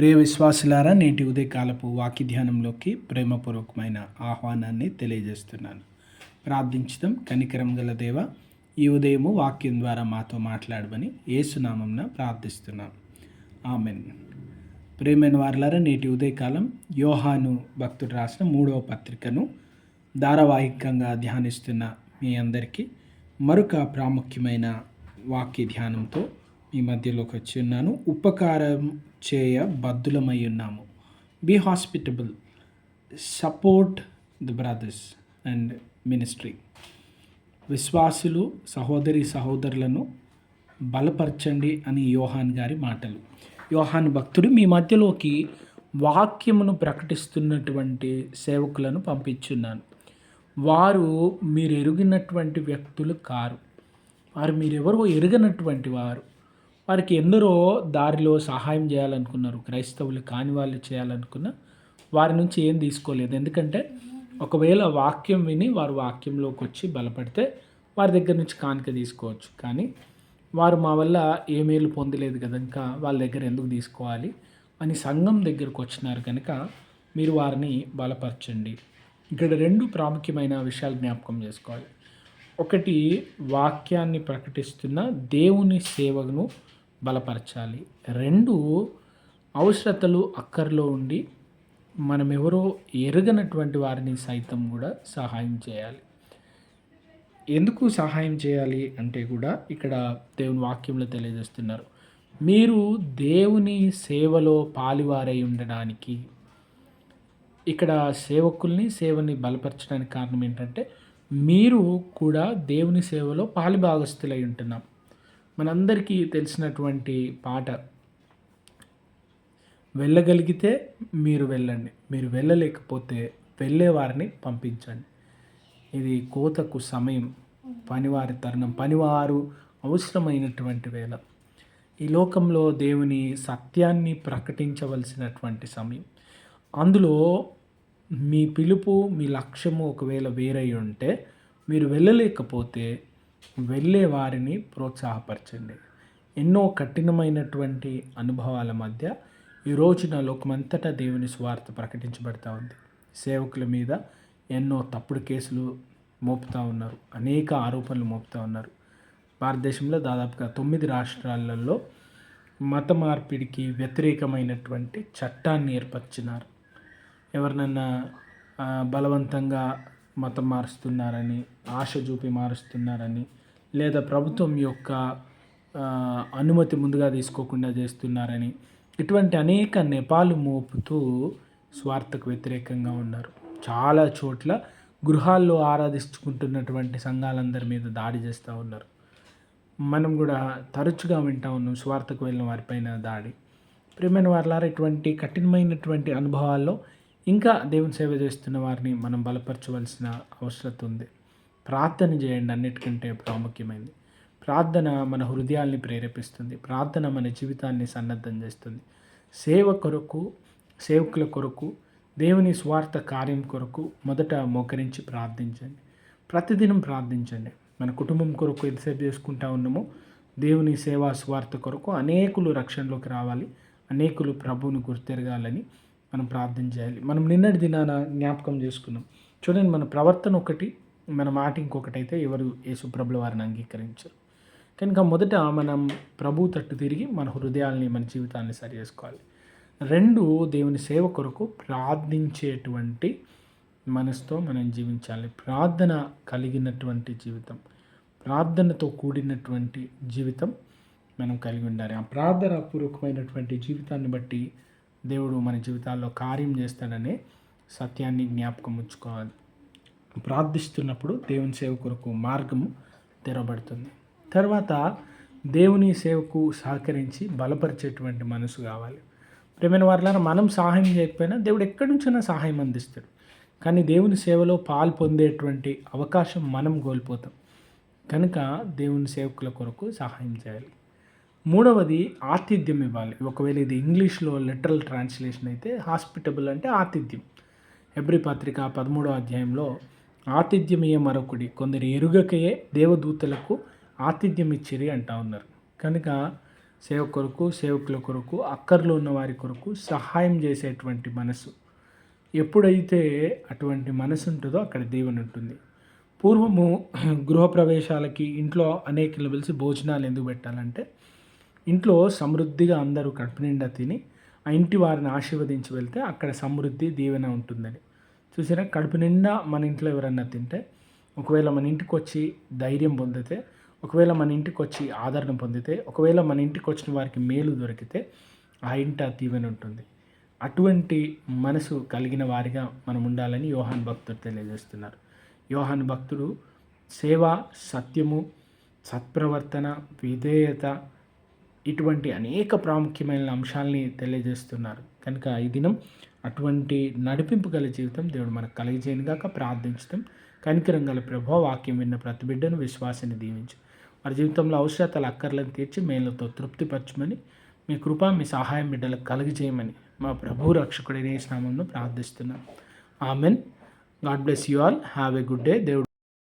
ప్రియ విశ్వాసులారా నేటి ఉదయకాలపు వాక్య ధ్యానంలోకి ప్రేమపూర్వకమైన ఆహ్వానాన్ని తెలియజేస్తున్నాను. ప్రార్థించడం కనికరం గల దేవ ఈ ఉదయము వాక్యం ద్వారా మాతో మాట్లాడమని ఏసునామంన ప్రార్థిస్తున్నాం. ఆమెన్. ప్రేమైన వారులారా నేటి ఉదయకాలం యోహాను భక్తుడు రాసిన మూడవ పత్రికను ధారావాహికంగా ధ్యానిస్తున్న మీ అందరికీ మరొక ప్రాముఖ్యమైన వాక్య ధ్యానంతో మీ మధ్యలోకి వచ్చి ఉన్నాను. ఉపకారం చేయ బద్దులమై ఉన్నాము. Be hospitable support the brothers and ministry విశ్వాసులు సహోదరి సహోదరులను బలపరచండి అని యోహాన్ గారి మాటలు. యోహాన్ భక్తుడు మీ మధ్యలోకి వాక్యమును ప్రకటిస్తున్నటువంటి సేవకులను పంపించున్నాను. వారు మీరు ఎరిగినటువంటి వ్యక్తులు కారు. వారు మీరెవరో ఎరగనటువంటి వారు. వారికి ఎందరో దారిలో సహాయం చేయాలనుకున్నారు క్రైస్తవులు కాని వాళ్ళు చేయాలనుకున్న వారి నుంచి ఏం తీసుకోలేదు. ఎందుకంటే ఒకవేళ వాక్యం విని వారు వాక్యంలోకి వచ్చి బలపడితే వారి దగ్గర నుంచి కానుక తీసుకోవచ్చు. కానీ వారు మా వల్ల ఏ మేలు పొందలేదు కదా ఇంకా వాళ్ళ దగ్గర ఎందుకు తీసుకోవాలి అని సంఘం దగ్గరకు వచ్చినారు కనుక మీరు వారిని బలపరచండి. ఇక్కడ రెండు ప్రాముఖ్యమైన విషయాలు జ్ఞాపకం చేసుకోవాలి. ఒకటి వాక్యాన్ని ప్రకటిస్తున్న దేవుని సేవను బలపరచాలి. రెండు అవసరతలు అక్కర్లో ఉండి మనం ఎవరో ఎరగనటువంటి వారిని సైతం కూడా సహాయం చేయాలి. ఎందుకు సహాయం చేయాలి అంటే కూడా ఇక్కడ దేవుని వాక్యంలో తెలియజేస్తున్నారు. మీరు దేవుని సేవలో పాలివారై ఉండడానికి ఇక్కడ సేవకుల్ని సేవని బలపరచడానికి కారణం ఏంటంటే మీరు కూడా దేవుని సేవలో పాలిభాగస్తులై ఉంటున్నాం. మనందరికీ తెలిసినటువంటి పాట. వెళ్ళగలిగితే మీరు వెళ్ళండి. మీరు వెళ్ళలేకపోతే వెళ్ళేవారిని పంపించండి. ఇది కోతకు సమయం పనివారి తరుణం పనివారు అవసరమైనటువంటి వేళ. ఈ లోకంలో దేవుని సత్యాన్ని ప్రకటించవలసినటువంటి సమయం. అందులో మీ పిలుపు మీ లక్ష్యము ఒకవేళ వేరై ఉంటే మీరు వెళ్ళలేకపోతే వెళ్ళే వారిని ప్రోత్సాహపరచండి. ఎన్నో కఠినమైనటువంటి అనుభవాల మధ్య ఈ రోజున లోకమంతటా దేవుని స్వార్థ ప్రకటించబడతా ఉంది. సేవకుల మీద ఎన్నో తప్పుడు కేసులు మోపుతూ ఉన్నారు. అనేక ఆరోపణలు మోపుతూ ఉన్నారు. భారతదేశంలో దాదాపుగా తొమ్మిది రాష్ట్రాలలో మత మార్పిడికి వ్యతిరేకమైనటువంటి చట్టాన్ని ఏర్పరిచినారు. ఎవరినన్నా బలవంతంగా మతం మారుస్తున్నారని ఆశ చూపి మారుస్తున్నారని లేదా ప్రభుత్వం యొక్క అనుమతి ముందుగా తీసుకోకుండా చేస్తున్నారని ఇటువంటి అనేక నెపాలు మోపుతూ స్వార్థకు వ్యతిరేకంగా ఉన్నారు. చాలా చోట్ల గృహాల్లో ఆరాధించుకుంటున్నటువంటి సంఘాలందరి మీద దాడి చేస్తూ ఉన్నారు. మనం కూడా తరచుగా వింటా ఉన్నాం స్వార్థకు వెళ్ళిన వారిపైన దాడి. ప్రియమైన వారిలారా ఇటువంటి కఠినమైనటువంటి అనుభవాల్లో ఇంకా దేవుని సేవ చేస్తున్న వారిని మనం బలపరచవలసిన అవసరం ఉంది. ప్రార్థన చేయండి అన్నిటికంటే ప్రాముఖ్యమైనది ప్రార్థన మన హృదయాల్ని ప్రేరేపిస్తుంది. ప్రార్థన మన జీవితాన్ని సన్నద్ధం చేస్తుంది. సేవ కొరకు సేవకుల కొరకు దేవుని స్వార్థ కార్యం కొరకు మొదట మోకరించి ప్రార్థించండి. ప్రతిదినం ప్రార్థించండి. మన కుటుంబం కొరకు ఎంతసేపు చేసుకుంటా ఉన్నామో దేవుని సేవా స్వార్థ కొరకు అనేకులు రక్షణలోకి రావాలి. అనేకులు ప్రభువుని గుర్తెరగాలని మనం ప్రార్థన చేయాలి. మనం నిన్నటి దినాన జ్ఞాపకం చేసుకున్నాం. చూడండి మన ప్రవర్తన ఒకటి మన మాట ఇంకొకటి అయితే ఎవరు యేసుప్రభుల వారిని అంగీకరించరు. కనుక మొదట మనం ప్రభు తట్టు తిరిగి మన హృదయాల్ని మన జీవితాన్ని సరి చేసుకోవాలి. రెండు దేవుని సేవ కొరకు ప్రార్థించేటువంటి మనసుతో మనం జీవించాలి. ప్రార్థన కలిగినటువంటి జీవితం ప్రార్థనతో కూడినటువంటి జీవితం మనం కలిగి ఉండాలి. ఆ ప్రార్థన పూర్వకమైనటువంటి జీవితాన్ని బట్టి దేవుడు మన జీవితాల్లో కార్యం చేస్తాడనే సత్యాన్ని జ్ఞాపకం ఉంచుకోవాలి. ప్రార్థిస్తున్నప్పుడు దేవుని సేవ కొరకు మార్గము తెరవబడుతుంది. తర్వాత దేవుని సేవకు సహకరించి బలపరిచేటువంటి మనసు కావాలి. ప్రేమైన వారిలో మనం సహాయం చేయకపోయినా దేవుడు ఎక్కడి నుంచైనా సహాయం అందిస్తాడు. కానీ దేవుని సేవలో పాలు పొందేటువంటి అవకాశం మనం కోల్పోతాం. కనుక దేవుని సేవకుల కొరకు సహాయం చేయాలి. మూడవది ఆతిథ్యం ఇవ్వాలి. ఒకవేళ ఇది ఇంగ్లీష్లో లిటరల్ ట్రాన్స్లేషన్ అయితే హాస్పిటబుల్ అంటే ఆతిథ్యం. ఎబ్రి పత్రిక పదమూడో అధ్యాయంలో ఆతిథ్యమయ్యే మరొకటి కొందరు ఎరుగకయే దేవదూతలకు ఆతిథ్యం ఇచ్చిరి అంటా ఉన్నారు. కనుక సేవ కొరకు సేవకుల కొరకు అక్కర్లో ఉన్న వారి కొరకు సహాయం చేసేటువంటి మనసు. ఎప్పుడైతే అటువంటి మనసు ఉంటుందో అక్కడ దేవుని ఉంటుంది. పూర్వము గృహప్రవేశాలకి ఇంట్లో అనేకలు పిలిచి భోజనాలు ఎందుకు పెట్టాలంటే ఇంట్లో సమృద్ధిగా అందరూ కడుపు నిండా తిని ఆ ఇంటి వారిని ఆశీర్వదించి వెళ్తే అక్కడ సమృద్ధి దీవెన ఉంటుందని. చూసారా కడుపు నిండా మన ఇంట్లో ఎవరన్నా తింటే ఒకవేళ మన ఇంటికి వచ్చి ధైర్యం పొందితే ఒకవేళ మన ఇంటికి వచ్చి ఆదరణ పొందితే ఒకవేళ మన ఇంటికి వచ్చిన వారికి మేలు దొరికితే ఆ ఇంట దీవెన ఉంటుంది. అటువంటి మనసు కలిగిన వారిగా మనం ఉండాలని యోహాన్ భక్తుడు తెలియజేస్తున్నారు. యోహాన్ భక్తుడు సేవ సత్యము సత్ప్రవర్తన విధేయత ఇటువంటి అనేక ప్రాముఖ్యమైన అంశాలని తెలియజేస్తున్నారు. కనుక ఈ దినం అటువంటి నడిపింపు గల జీవితం దేవుడు మనకు కలిగజేయనుగాక ప్రార్థించడం కనికరం గల ప్రభావ వాక్యం విన్న ప్రతి బిడ్డను విశ్వాసాన్ని దీవించు. వారి జీవితంలో అవసరతల అక్కర్లను తీర్చి మేలతో తృప్తిపరచమని మీ కృప మీ సహాయం బిడ్డలకు కలుగజేయమని మా ప్రభు రక్షకుడైన నామంలో ప్రార్థిస్తున్నాం. Amen. God bless you all. Have a good day. దేవుడు